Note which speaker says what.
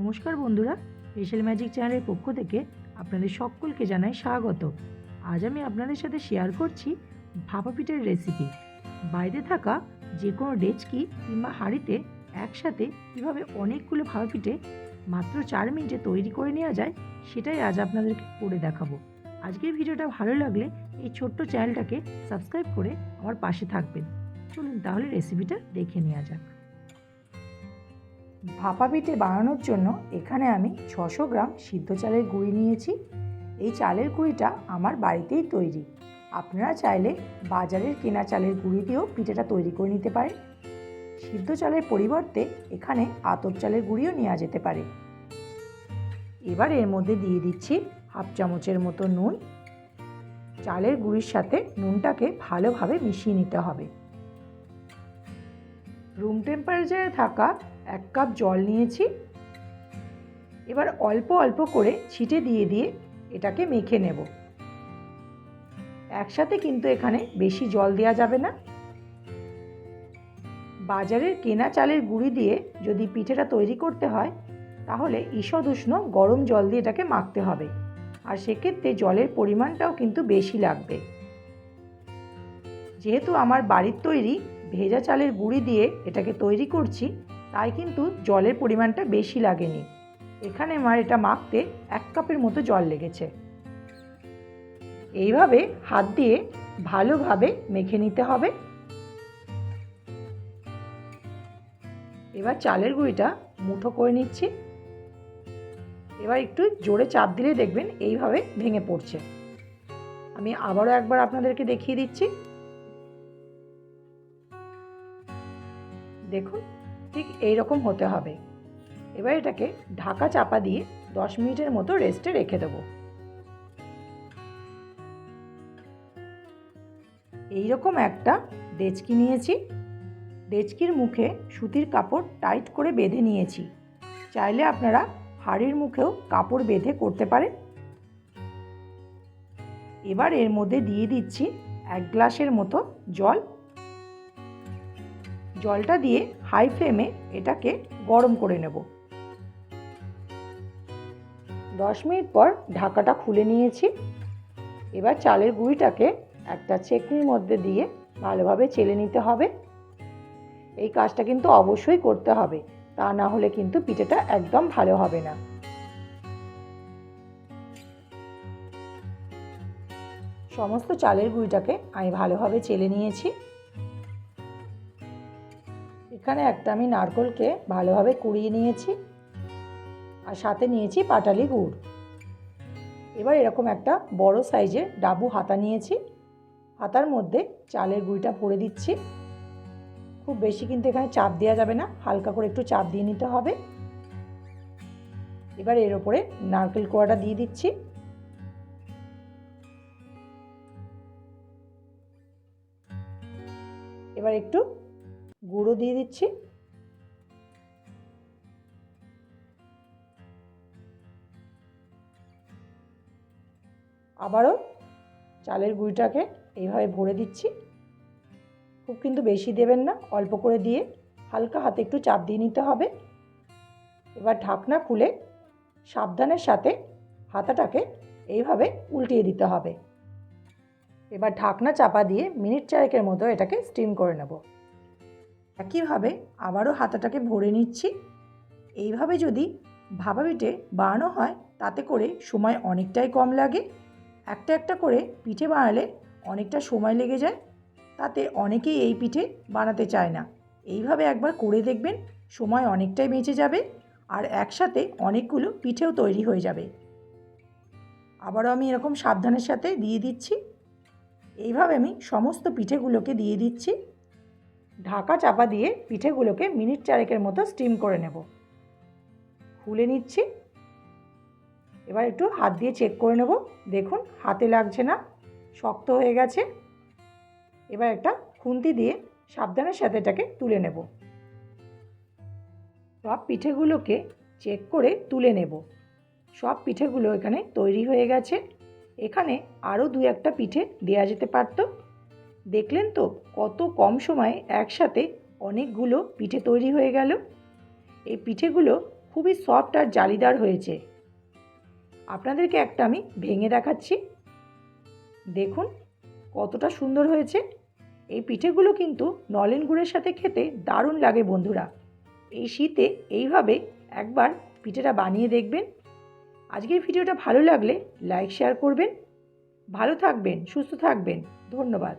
Speaker 1: নমস্কার বন্ধুরা special magic চ্যানেলের পক্ষ থেকে আপনাদের সকলকে জানাই স্বাগত। আজ আমি আপনাদের সাথে শেয়ার করছি ভাপা পিঠের রেসিপি বাইরে থাকা যে কোনো ডেচকি কিংবা হাঁড়িতে একসাথে কীভাবে অনেকগুলো ভাপা পিঠে মাত্র চার মিনিটে তৈরি করে নেওয়া যায়, সেটাই আজ আপনাদেরকে করে দেখাবো। আজকের ভিডিওটা ভালো লাগলে এই ছোট্ট চ্যানেলটাকে সাবস্ক্রাইব করে আমার পাশে থাকবেন। চলুন তাহলে রেসিপিটা দেখে নেওয়া যাক। ভাপা পিঠে বানানোর জন্য এখানে আমি ছশো গ্রাম সিদ্ধ চালের গুঁড়ি নিয়েছি। এই চালের গুঁড়িটা আমার বাড়িতেই তৈরি। আপনারা চাইলে বাজারের কেনা চালের গুঁড়ি দিয়েও পিঠেটা তৈরি করে নিতে পারেন। সিদ্ধ চালের পরিবর্তে এখানে আতপ চালের গুঁড়িও নেওয়া যেতে পারে। এবার এর মধ্যে দিয়ে দিচ্ছি হাফ চামচের মতো নুন। চালের গুঁড়ির সাথে নুনটাকে ভালোভাবে মিশিয়ে নিতে হবে। রুম টেম্পারেচারে থাকা এক কাপ জল নিয়েছি। এবার অল্প অল্প করে ছিটে দিয়ে দিয়ে এটাকে মেখে নেব। একসাথে কিন্তু এখানে বেশি জল দেওয়া যাবে না। বাজারের কেনা চালের গুঁড়ি দিয়ে যদি পিঠেটা তৈরি করতে হয়, তাহলে ঈষদ উষ্ণ গরম জল দিয়ে এটাকে মাখতে হবে। আর সেক্ষেত্রে জলের পরিমাণটাও কিন্তু বেশি লাগবে। যেহেতু আমার বাড়ির তৈরি ভেজা চালের গুঁড়ি দিয়ে এটাকে তৈরি করছি তাই কিন্তু জলের পরিমাণটা বেশি লাগেনি। এখানে আমার এটা মাখতে এক কাপের মতো জল লেগেছে। এইভাবে হাত দিয়ে ভালোভাবে মেখে নিতে হবে। এবার চালের গুঁড়িটা মুঠো করে নিচ্ছি। এবার একটু জোরে চাপ দিলে দেখবেন এইভাবে ভেঙে পড়ছে। আমি আবারও একবার আপনাদেরকে দেখিয়ে দিচ্ছি। দেখুন ঠিক এই রকম হতে হবে। এবার এটাকে ঢাকা চাপা দিয়ে দশ মিনিটের মতো রেস্টে রেখে দেবো। এইরকম একটা ডেচকি নিয়েছি। ডেচকির মুখে সুতির কাপড় টাইট করে বেঁধে নিয়েছি। চাইলে আপনারা হাড়ির মুখেও কাপড় বেঁধে করতে পারেন। এবার এর মধ্যে দিয়ে দিচ্ছি এক গ্লাসের মতো জল। জলটা দিয়ে হাই ফ্লেমে এটাকে গরম করে নেব। দশ মিনিট পর ঢাকাটা খুলে নিয়েছি। এবার চালের গুঁড়িটাকে একটা চেকনির মধ্যে দিয়ে ভালোভাবে চেলে নিতে হবে। এই কাজটা কিন্তু অবশ্যই করতে হবে, তা না হলে কিন্তু পিঠেটা একদম ভালো হবে না। সমস্ত চালের গুঁড়িটাকে আমি ভালোভাবে চেলে নিয়েছি। এখানে একটা আমি নারকোলকে ভালোভাবে কুড়িয়ে নিয়েছি আর সাথে নিয়েছি পাটালি গুড়। এবার এরকম একটা বড় সাইজের ডাবু হাতা নিয়েছি। হাতার মধ্যে চালের গুঁড়িটা ভরে দিচ্ছি। খুব বেশি কিন্তু এখানে চাপ দেওয়া যাবে না, হালকা করে একটু চাপ দিয়ে নিতে হবে। এবার এর ওপরে নারকেল কোয়াটা দিয়ে দিচ্ছি। এবার একটু গুঁড়ো দিয়ে দিচ্ছি। আবারও চালের গুঁড়িটাকে এইভাবে ভরে দিচ্ছি। খুব কিন্তু বেশি দেবেন না, অল্প করে দিয়ে হালকা হাতে একটু চাপ দিয়ে নিতে হবে। এবার ঢাকনা খুলে সাবধানের সাথে হাতাটাকে এইভাবে উল্টিয়ে দিতে হবে। এবার ঢাকনা চাপা দিয়ে মিনিট চারেকের মতো এটাকে স্টিম করে নেব। একইভাবে আবারও হাতাটাকে ভরে নিচ্ছি। এইভাবে যদি ভাপা পিঠে বানানো হয়, তাতে করে সময় অনেকটাই কম লাগে। একটা একটা করে পিঠে বানালে অনেকটা সময় লেগে যায়। তাতে অনেকেই এই পিঠে বানাতে চায় না। এইভাবে একবার করে দেখবেন, সময় অনেকটাই বেঁচে যাবে আর একসাথে অনেকগুলো পিঠেও তৈরি হয়ে যাবে। আবারও আমি এরকম সাবধানের সাথে দিয়ে দিচ্ছি। এইভাবে আমি সমস্ত পিঠেগুলোকে দিয়ে দিচ্ছি। ঢাকা চাপা দিয়ে পিঠেগুলোকে মিনিট চারেকের মতো স্টিম করে নেব। খুলে নিচ্ছি। এবার একটু হাত দিয়ে চেক করে নেব। দেখুন, হাতে লাগছে না, শক্ত হয়ে গেছে। এবার একটা খুন্তি দিয়ে সাবধানের সাথে এটাকে তুলে নেব। সব পিঠেগুলোকে চেক করে তুলে নেব। সব পিঠেগুলো এখানে তৈরি হয়ে গেছে। এখানে আরও দু একটা পিঠে দেওয়া যেতে পারতো। দেখলেন তো কত কম সময়ে একসাথে অনেকগুলো পিঠে তৈরি হয়ে গেল। এই পিঠেগুলো খুবই সফট আর জালিদার হয়েছে। আপনাদেরকে একটা আমি ভেঙে দেখাচ্ছি। দেখুন কতটা সুন্দর হয়েছে। এই পিঠেগুলো কিন্তু নলেন গুড়ের সাথে খেতে দারুণ লাগে বন্ধুরা। এই শীতে এইভাবে একবার পিঠেটা বানিয়ে দেখবেন। আজকের ভিডিওটা ভালো লাগলে লাইক, শেয়ার করবেন। ভালো থাকবেন, সুস্থ থাকবেন। ধন্যবাদ।